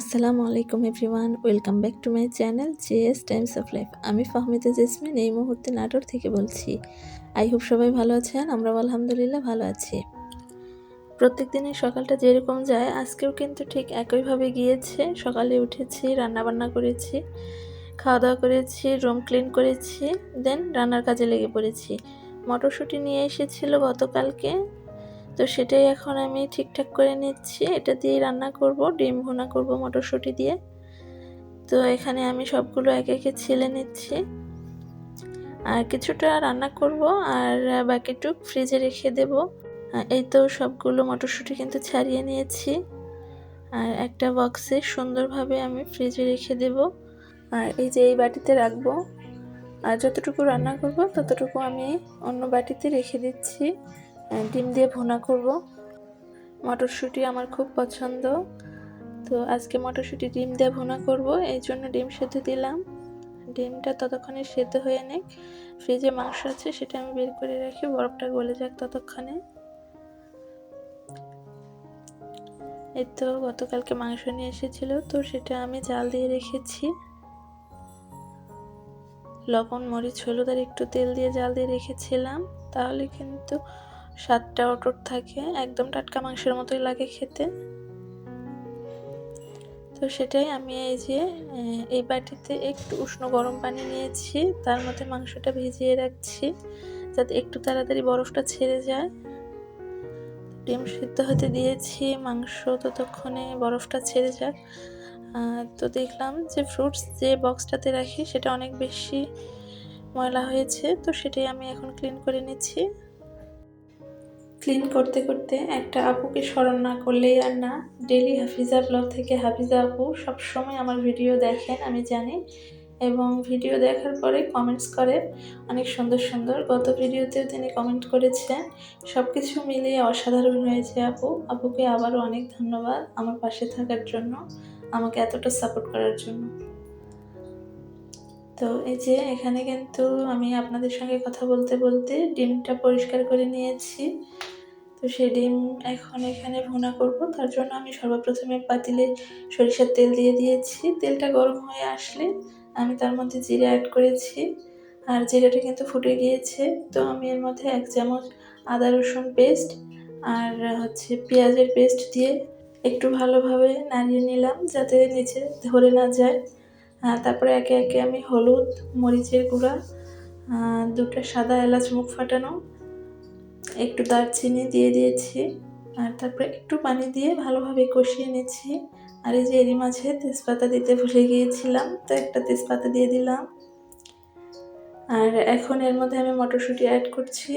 আসসালামু আলাইকুম everyone, welcome back to my channel JS times of life. আমি Fahmida jasmine, এই মুহূর্তে নাটোর থেকে বলছি। আই হোপ সবাই ভালো আছেন, আমরাও আলহামদুলিল্লাহ ভালো আছি। প্রত্যেক দিনের সকালটা যেরকম যায়, আজকেও কিন্তু ঠিক একইভাবে গিয়েছে। সকালে উঠেছি, রান্নাবান্না করেছি খাওয়া দাওয়া করেছি, রুম ক্লিন করেছি, দেন রান্নার কাজে লেগে পড়েছি। মটরশুঁটি নিয়ে এসেছিল গতকালকে তো সেটাই এখন আমি ঠিকঠাক করে নিচ্ছি। এটা দিয়েই রান্না করব, ডিম ভুনা করব মটরশুঁটি দিয়ে। তো এখানে আমি সবগুলো একে একে ছেলে নিচ্ছি। আর কিছুটা রান্না করব আর বাকিটুক ফ্রিজে রেখে দেব। এই তো সবগুলো মটরশুঁটি কিন্তু ছাড়িয়ে নিয়েছি। আর একটা বক্সে সুন্দরভাবে আমি ফ্রিজে রেখে দেব। আর এই যে এই বাটিতে রাখব। আর যতটুকু রান্না করব ততটুকু আমি অন্য বাটিতে রেখে দিচ্ছি। ডিম দিয়ে ভুনা করব। মটরশুঁটি আমার খুব পছন্দ। তো আজকে মটরশুঁটি ডিম দিয়ে ভুনা করব, এই জন্য ডিম সেদ্ধ দিলাম। ডিমটা ততক্ষণে সেদ্ধ হয়ে নেই ফ্রিজে মাংস আছে, সেটা আমি বের করে রাখি, বরফটা গলে যাক ততক্ষণে। এই তো গতকালকে মাংস নিয়ে এসেছিল, তো সেটা আমি জাল দিয়ে রেখেছি। লবণ, মরিচ, হলুদ আর একটু তেল দিয়ে জাল দিয়ে রেখেছিলাম। তাহলে কিন্তু স্বাদটা অটুট থাকে, একদম টাটকা মাংসের মতোই লাগে খেতে। তো সেটাই আমি এই যে এই বাটিতে একটু উষ্ণ গরম পানি নিয়েছি, তার মধ্যে মাংসটা ভিজিয়ে রাখছি, যাতে একটু তাড়াতাড়ি বরফটা ছেড়ে যায়। ডিম সিদ্ধ হতে দিয়েছি মাংস, ততক্ষণে বরফটা ছেড়ে যাক। তো দেখলাম যে ফ্রুটস যে বক্সটাতে রাখি, সেটা অনেক বেশি ময়লা হয়েছে, তো সেটাই আমি এখন ক্লিন করে নিচ্ছি। ক্লিন করতে করতে একটা আপুকে স্মরণ না করলেই আর না ডেলি হাফিজা ব্লগ থেকে হাফিজা আপু সবসময় আমার ভিডিও দেখেন, আমি জানি। এবং ভিডিও দেখার পরে কমেন্টস করে, অনেক সুন্দর সুন্দর। গত ভিডিওতেও তিনি কমেন্ট করেছেন সব কিছু মিলিয়ে অসাধারণ হয়েছে আপু। আপুকে আবারও অনেক ধন্যবাদ আমার পাশে থাকার জন্য, আমাকে এতটা সাপোর্ট করার জন্য। তো এই যে এখানে কিন্তু আমি আপনাদের সঙ্গে কথা বলতে বলতে ডিমটা পরিষ্কার করে নিয়েছি। তো সেই ডিম এখন এখানে ভুনা করব। তার জন্য আমি সর্বপ্রথমে পাতিলে সরিষার তেল দিয়ে দিয়েছি। তেলটা গরম হয়ে আসলে আমি তার মধ্যে জিরে অ্যাড করেছি। আর জিরাটা কিন্তু ফুটে গিয়েছে। তো আমি এর মধ্যে এক চামচ আদা রসুন পেস্ট আর হচ্ছে পেঁয়াজের পেস্ট দিয়ে একটু ভালোভাবে নাড়িয়ে নিলাম যাতে নিচে ধরে না যায়। তারপরে একে একে আমি হলুদ, মরিচের গুঁড়া দুটো সাদা এলাচ মুখ ফাটানো একটু দারচিনি দিয়ে দিয়েছি আর তারপরে একটু পানি দিয়ে ভালোভাবে কষিয়ে নিচ্ছি। আর এই যে এরি মাঝে তেজপাতা দিতে ভুলে গিয়েছিলাম, তো একটা তেজপাতা দিয়ে দিলাম। আর এখন এর মধ্যে আমি মটরশুঁটি অ্যাড করছি।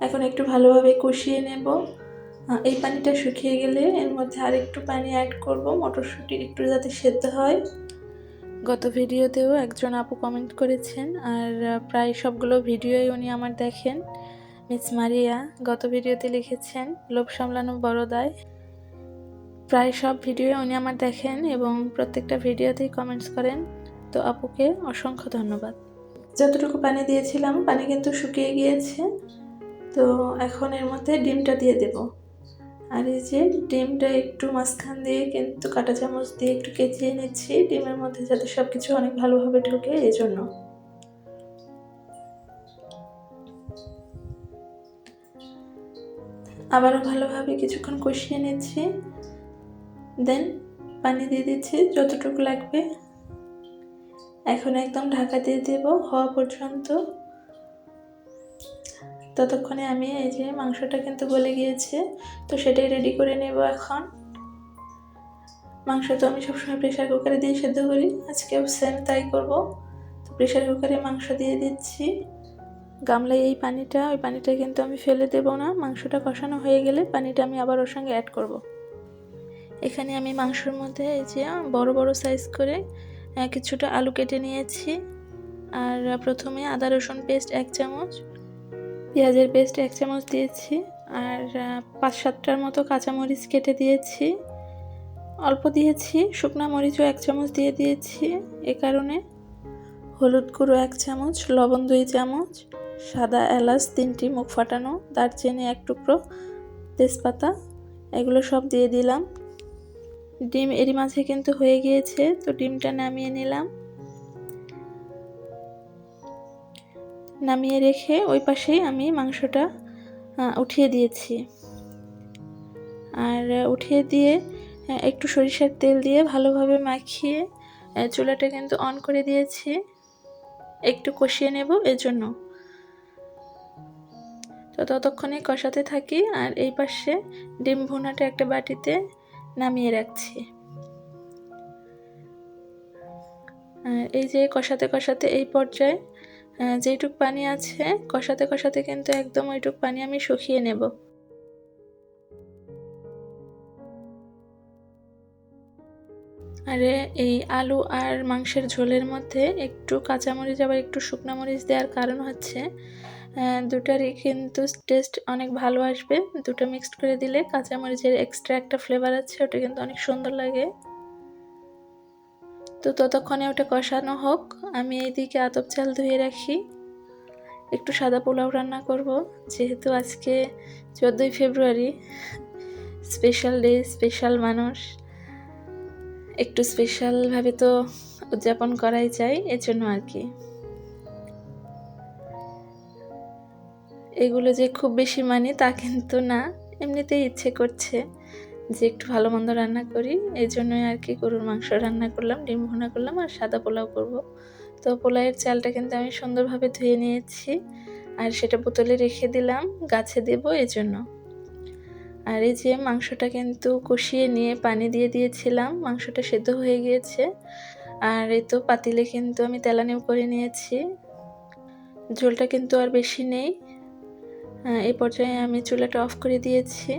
এখন একটু ভালোভাবে কষিয়ে নেব। এই পানিটা শুকিয়ে গেলে এর মধ্যে আর একটু পানি অ্যাড করব, মটরশুঁটি একটু যাতে সেদ্ধ হয়। গত ভিডিওতেও একজন আপু কমেন্ট করেছেন, আর প্রায় সবগুলো ভিডিওই উনি আমার দেখেন। মিস মারিয়া গত ভিডিওতে লিখেছেন, লোভ সামলানো বড় দায়। প্রায় সব ভিডিও উনি আমার দেখেন এবং প্রত্যেকটা ভিডিওতেই কমেন্টস করেন। তো আপুকে অসংখ্য ধন্যবাদ। যতটুকু পানি দিয়েছিলাম, পানি কিন্তু শুকিয়ে গিয়েছে। তো এখন এর মধ্যে ডিমটা দিয়ে দেবো। আর এই যে ডিমটা একটু মাঝখান দিয়ে কিন্তু কাঁটা চামচ দিয়ে একটু কেচিয়ে নিচ্ছি। ডিমের মধ্যে যাতে সব কিছু অনেক ভালোভাবে ঢোকে, এই জন্য। আবারও ভালোভাবে কিছুক্ষণ কষিয়ে নিচ্ছি। দেন পানি দিয়ে দিচ্ছি যতটুকু লাগবে। এখন একদম ঢাকা দিয়ে দেব। হওয়া পর্যন্ত ততক্ষণে আমি এই যে মাংসটা কিন্তু গলে গিয়েছে, তো সেটাই রেডি করে নেব এখন। মাংস তো আমি সবসময় প্রেশার কুকারে দিয়ে সেদ্ধ করি, আজকেও সেম তাই করব। তো প্রেশার কুকারে মাংস দিয়ে দিচ্ছি। গামলায় এই পানিটা, ওই পানিটা কিন্তু আমি ফেলে দেব না। মাংসটা কষানো হয়ে গেলে পানিটা আমি আবার ওর সঙ্গে অ্যাড করব। এখানে আমি মাংসর মধ্যে এই যে বড় বড় সাইজ করে কিছুটা আলু কেটে নিয়েছি। আর প্রথমে আদা রসুন পেস্ট এক চামচ পেঁয়াজের পেস্ট এক চামচ দিয়েছি আর পাঁচ সাতটার মতো কাঁচামরিচ কেটে দিয়েছি। অল্প দিয়েছি, শুকনা মরিচও এক চামচ দিয়ে দিয়েছি। এ কারণে হলুদ গুঁড়ো এক চামচ, লবণ দুই চামচ, সাদা এলাচ তিনটি মুখ ফাটানো, দারচিনি এক টুকরো, তেজপাতা, এগুলো সব দিয়ে দিলাম। ডিম এরই মাঝে কিন্তু হয়ে গিয়েছে, তো ডিমটা নামিয়ে নিলাম। নামিয়ে রেখে ওই পাশেই আমি মাংসটা উঠিয়ে দিয়েছি। আর উঠিয়ে দিয়ে একটু সরিষার তেল দিয়ে ভালোভাবে মাখিয়ে চুলাটা কিন্তু অন করে দিয়েছি। একটু কষিয়ে নেব এজন্য। তো ততক্ষণে কষাতে থাকি আর এই পাশে ডিম ভুনাটা একটা বাটিতে নামিয়ে রাখছি। আর এই যে কষাতে কষাতে এই পর্যায়ে যেটুক পানি আছে, কষাতে কষাতে কিন্তু একদম ওইটুক পানি আমি শুকিয়ে নেব। আরে, এই আলু আর মাংসের ঝোলের মধ্যে একটু কাঁচামরিচ আবার একটু শুকনো মরিচ দেওয়ার কারণ হচ্ছে দুটারই কিন্তু টেস্ট অনেক ভালো আসবে। দুটো মিক্সড করে দিলে কাঁচামরিচের এক্সট্রা একটা ফ্লেভার আছে, ওটা কিন্তু অনেক সুন্দর লাগে। তো ততক্ষণে ওটা কষানো হোক, আমি এইদিকে আতপ চাল ধুয়ে রাখি। একটু সাদা পোলাও রান্না করব, যেহেতু আজকে চোদ্দোই ফেব্রুয়ারি স্পেশাল ডে স্পেশাল মানুষ। একটু স্পেশালভাবে তো উদযাপন করাই চাই এজন্য আর কি। এগুলো যে খুব বেশি মানি তা কিন্তু না, এমনিতেই ইচ্ছে করছে। যে একটু ভালো মন্দ রান্না করি, এই জন্যই আর কি গরুর মাংস রান্না করলাম, ডিম ভুনা করলাম আর সাদা পোলাও করব। তো পোলাওয়ের চালটা কিন্তু আমি সুন্দরভাবে ধুয়ে নিয়েছি আর সেটা বোতলে রেখে দিলাম, গাছে দেবো এই জন্য। আর এই যে মাংসটা কিন্তু কষিয়ে নিয়ে পানি দিয়ে দিয়েছিলাম, মাংসটা সেদ্ধ হয়ে গিয়েছে। আর এই তো পাতিলে কিন্তু আমি তেলানিও করে নিয়েছি। ঝোলটা কিন্তু আর বেশি নেই। এই পর্যায়ে আমি চুলাটা অফ করে দিয়েছি।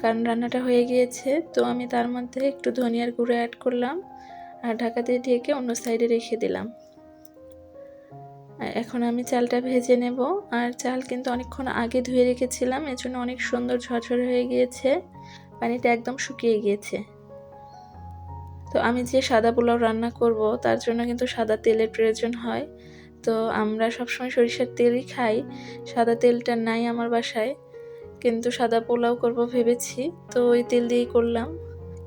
কারণ রান্নাটা হয়ে গিয়েছে, তো আমি তার মধ্যে একটু ধনিয়ার গুঁড়ো অ্যাড করলাম আর ঢাকা দিয়ে ঢেকে অন্য সাইডে রেখে দিলাম। এখন আমি চালটা ভেজে নেব আর চাল কিন্তু অনেকক্ষণ আগে ধুয়ে রেখেছিলাম, এজন্য অনেক সুন্দর ঝরঝরে হয়ে গিয়েছে, পানিটা একদম শুকিয়ে গিয়েছে। তো আমি যে সাদা পোলাও রান্না করব, তার জন্য কিন্তু সাদা তেলের প্রয়োজন হয়। তো আমরা সবসময় সরিষার তেলই খাই, সাদা তেলটা নাই আমার বাসায়। কিন্তু সাদা পোলাও করব ভেবেছি, তো ওই তেল দিয়েই করলাম।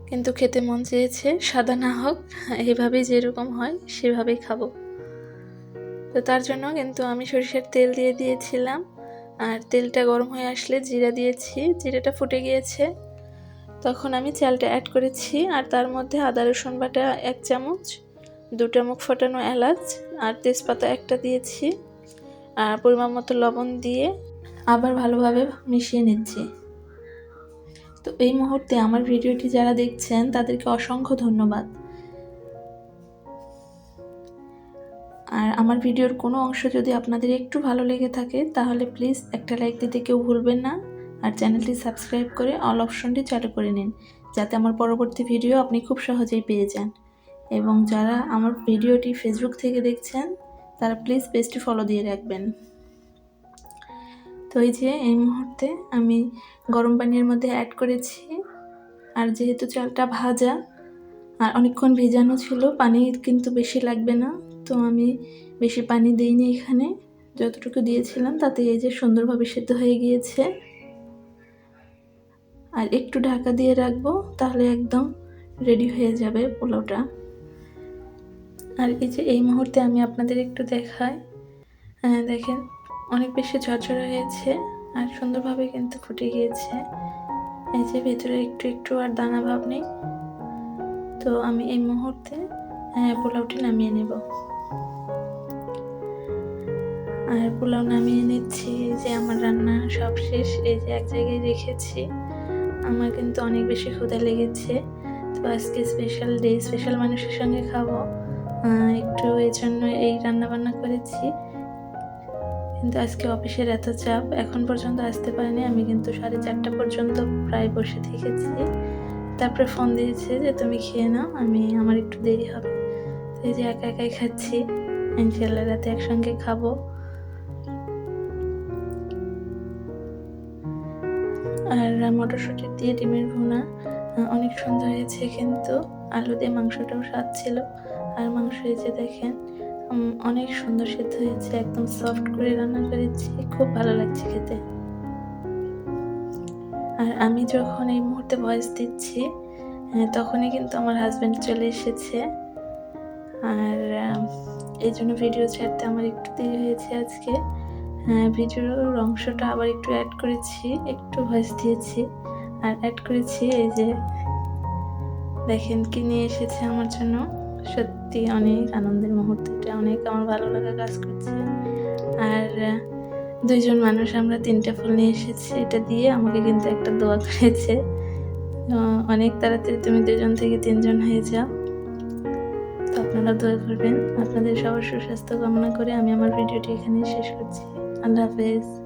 কিন্তু খেতে মন চেয়েছে, সাদা না হোক এইভাবেই যেরকম হয়, সেভাবেই খাব। তো তার জন্য কিন্তু আমি সরিষার তেল দিয়ে দিয়েছিলাম, আর তেলটা গরম হয়ে আসলে জিরা দিয়েছি, জিরাটা ফুটে গিয়েছে। তখন আমি চালটা অ্যাড করেছি, আর তার মধ্যে আদা, রসুন বাটা এক চামচ, দুটা মুখ ফোটানো এলাচ, আর তেজপাতা একটা দিয়েছি। আর পরিমাণ মতো লবণ দিয়ে আবার ভালোভাবে মিশিয়ে নিচ্ছি। তো এই মুহূর্তে আমার ভিডিওটি যারা দেখছেন, তাদেরকে অসংখ্য ধন্যবাদ। আর আমার ভিডিওর কোনো অংশ যদি আপনাদের একটু ভালো লেগে থাকে, তাহলে প্লিজ একটা লাইক দিতে কেউ ভুলবেন না। আর চ্যানেলটি সাবস্ক্রাইব করে অল অপশনটি চালু করে নিন, যাতে আমার পরবর্তী ভিডিও আপনি খুব সহজেই পেয়ে যান। এবং যারা আমার ভিডিওটি ফেসবুক থেকে দেখছেন, তারা প্লিজ পেজটি ফলো দিয়ে রাখবেন। তো এই যে এই মুহূর্তে আমি গরম পানির মধ্যে অ্যাড করেছি। আর যেহেতু চালটা ভাজা, আর অনেকক্ষণ ভেজানো ছিল, পানি কিন্তু বেশি লাগবে না। তো আমি বেশি পানি দিইনি এখানে। যতটুকু দিয়েছিলাম তাতে এই যে সুন্দরভাবে সেদ্ধ হয়ে গিয়েছে। আর একটু ঢাকা দিয়ে রাখব, তাহলে একদম রেডি হয়ে যাবে পোলাওটা। আর এই যে এই মুহূর্তে আমি আপনাদের একটু দেখাই। হ্যাঁ দেখেন। অনেক বেশি ঝরঝরে হয়েছে আর সুন্দরভাবে কিন্তু ফুটে গিয়েছে। এই যে ভেতরে একটু একটু আর দানা ভাব নেই। তো আমি এই মুহূর্তে পোলাওটি নামিয়ে নেব। আর পোলাও নামিয়ে নিচ্ছি যে আমার রান্না সব শেষ, এই যে এক জায়গায় রেখেছি। আমার কিন্তু অনেক বেশি ক্ষুদা লেগেছে। তো আজকে স্পেশাল ডে স্পেশাল মানুষের সঙ্গে খাব। একটু এই জন্য এই রান্না বান্না করেছি। কিন্তু আজকে অফিসের এত চাপ, এখন পর্যন্ত আসতে পারিনি। আমি কিন্তু সাড়ে চারটা পর্যন্ত প্রায় বসে থেকেছি। তারপরে ফোন দিয়েছে যে, তুমি খেয়ে নাও, আমি, আমার একটু দেরি হবে। তো এই যে একা একাই খাচ্ছি ইনশাল্লাহ রাতে একসঙ্গে খাব। আর মটরশুঁটি দিয়ে ডিমের ভুনা অনেক সুন্দর হয়েছে কিন্তু। আলু দিয়ে মাংসটাও স্বাদ ছিল। আর মাংস হয়েছে দেখেন অনেক সুন্দর সিদ্ধ হয়েছে, একদম সফট করে রান্না করেছি, খুব ভালো লাগছে খেতে। আর আমি যখন এই মুহূর্তে ভয়েস দিচ্ছি তখনই কিন্তু আমার হাজব্যান্ড চলে এসেছে। আর এই জন্য ভিডিও ছাড়তে আমার একটু দেরি হয়েছে আজকে। ভিডিওর অংশটা আবার একটু অ্যাড করেছি, একটু ভয়েস দিয়েছি। আর অ্যাড করেছি এই যে, দেখেন কি নিয়ে এসেছে আমার জন্য। সত্যি অনেক আনন্দের মুহূর্ত এটা অনেক আমার ভালো লাগা কাজ করছে। আর দুইজন মানুষ আমরা তিনটা ফুল নিয়ে এসেছি, এটা দিয়ে আমাকে কিন্তু একটা দোয়া করেছে। অনেক তাড়াতাড়ি তুমি দুজন থেকে তিনজন হয়ে যাও। তো আপনারা দোয়া করবেন। আপনাদের সবার সুস্বাস্থ্য কামনা করে আমি আমার ভিডিওটি এখানে শেষ করছি। আল্লাহ হাফেজ।